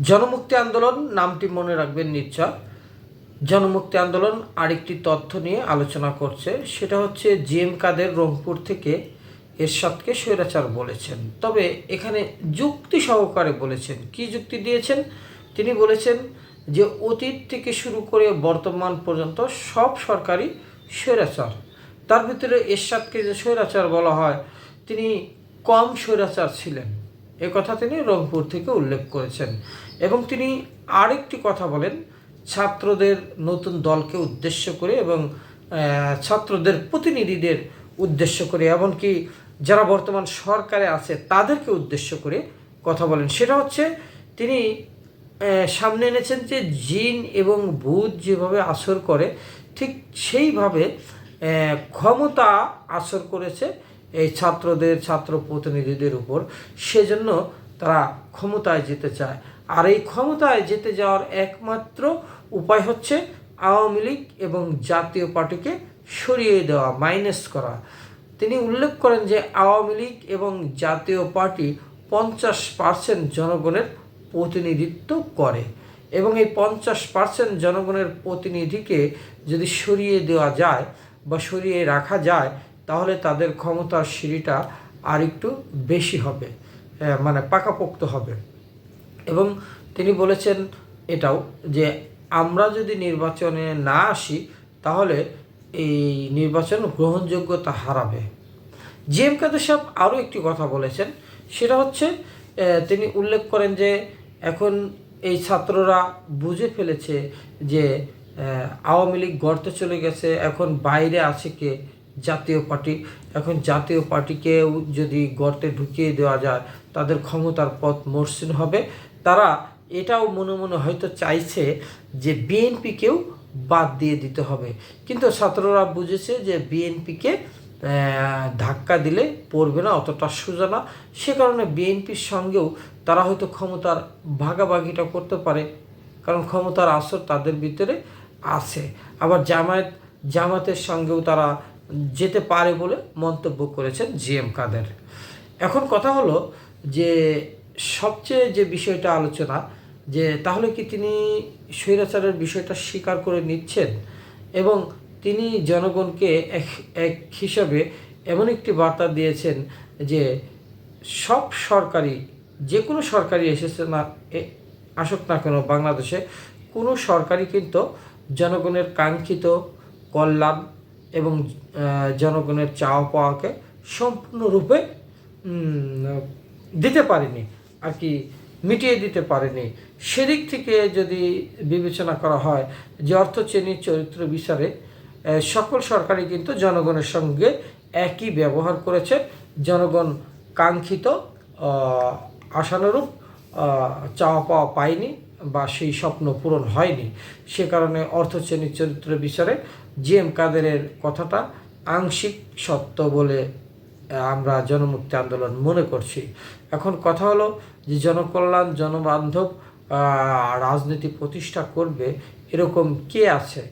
জনমুক্তি আন্দোলন নামটি মনে রাখবেন নিশ্চয়। জনমুক্তি আন্দোলন আরেকটি তথ্য নিয়ে আলোচনা করছে, সেটা হচ্ছে জিএম কাদের রংপুর থেকে এরশাদকে স্বৈরাচার বলেছেন। তবে এখানে যুক্তি সহকারে বলেছেন। কি যুক্তি দিয়েছেন? তিনি বলেছেন যে অতীত থেকে শুরু করে বর্তমান পর্যন্ত সব সরকারি স্বৈরাচার। তার ভিতরে এরশাদকে যে স্বৈরাচার বলা হয়, তিনি কম স্বৈরাচার ছিলেন। এ কথা তিনি রংপুর থেকে উল্লেখ করেছেন এবং তিনি আরেকটি কথা বলেন, ছাত্রদের নতুন দলকে উদ্দেশ্য করে এবং ছাত্রদের প্রতিনিধিদের উদ্দেশ্য করে, এমনকি যারা বর্তমান সরকারে আছে তাদেরকে উদ্দেশ্য করে কথা বলেন। সেটা হচ্ছে তিনি সামনে এনেছেন যে জিন এবং ভূত যেভাবে আসর করে, ঠিক সেইভাবে ক্ষমতা আসর করেছে এই ছাত্রদের ছাত্র প্রতিনিধিদের উপর। সেজন্য তারা ক্ষমতায় যেতে চায়। আর এই ক্ষমতায় যেতে যাওয়ার একমাত্র উপায় হচ্ছে আওয়ামী লীগ এবং জাতীয় পার্টিকে সরিয়ে দেওয়া, মাইনাস করা। তিনি উল্লেখ করেন যে আওয়ামী লীগ এবং জাতীয় পার্টি পঞ্চাশ পার্সেন্ট জনগণের প্রতিনিধিত্ব করে এবং এই পঞ্চাশ পার্সেন্ট জনগণের প্রতিনিধিকে যদি সরিয়ে দেওয়া যায় বা সরিয়ে রাখা যায় তাহলে তাদের ক্ষমতার সিঁড়িটা আর একটু বেশি হবে মানে পাকাপোক্ত হবে। এবং তিনি বলেছেন এটাও যে আমরা যদি নির্বাচনে না আসি, তাহলে এই নির্বাচন গ্রহণযোগ্যতা হারাবে। জি এম কাদের সাহেব আরও একটি কথা বলেছেন, সেটা হচ্ছে তিনি উল্লেখ করেন যে এখন এই ছাত্ররা বুঝে ফেলেছে যে আওয়ামী লীগ গড়তে চলে গেছে, এখন বাইরে আছে কে? জাতীয় পার্টি। এখন জাতীয় পার্টিকেও যদি গর্তে ঢুকিয়ে দেওয়া যায়, তাদের ক্ষমতার পথ মসৃণ হবে। তারা এটাও মনে মনে হয়তো চাইছে যে বিএনপিকেও বাদ দিয়ে দিতে হবে। কিন্তু ছাত্ররা বুঝেছে যে বিএনপিকে ধাক্কা দিলে পড়বে না, অতটা সোজা না। সে কারণে বিএনপির সঙ্গেও তারা হয়তো ক্ষমতার ভাগাভাগিটা করতে পারে। কারণ ক্ষমতার আসর তাদের ভিতরে আছে। আবার জামায়াত জামাতের সঙ্গেও তারা যেতে পারে বলে মন্তব্য করেছেন জি এম কাদের। এখন কথা হলো যে, সবচেয়ে যে বিষয়টা আলোচনা, যে তাহলে কি তিনি স্বৈরাচারের বিষয়টা স্বীকার করে নিচ্ছেন? এবং তিনি জনগণকে এক এক হিসাবে এমন একটি বার্তা দিয়েছেন যে, সব সরকারি, যে কোনো সরকারি এসেছে না আসুক না কেন বাংলাদেশে, কোনো সরকারই কিন্তু জনগণের কাঙ্ক্ষিত কল্যাণ এবং জনগণের চাওয়া পাওয়াকে সম্পূর্ণরূপে দিতে পারেনি, আর কি মিটিয়ে দিতে পারেনি। সেদিক থেকে যদি বিবেচনা করা হয় যে অর্থশ্রেণীর চরিত্র বিচারে সকল সরকারই কিন্তু জনগণের সঙ্গে একই ব্যবহার করেছে। জনগণ কাঙ্ক্ষিত আশানুরূপ চাওয়া পাওয়া পায়নি। বা সেই স্বপ্ন পূরণ হয়নি। সে কারণে অর্থশ্রেণীর চরিত্র বিচারে জি এম কাদেরের কথাটা আংশিক সত্য বলে আমরা জনমুক্তি আন্দোলন মনে করছি। এখন কথা হলো যে জনকল্যাণ, জনবান্ধব রাজনীতি প্রতিষ্ঠা করবে, এরকম কে আছে?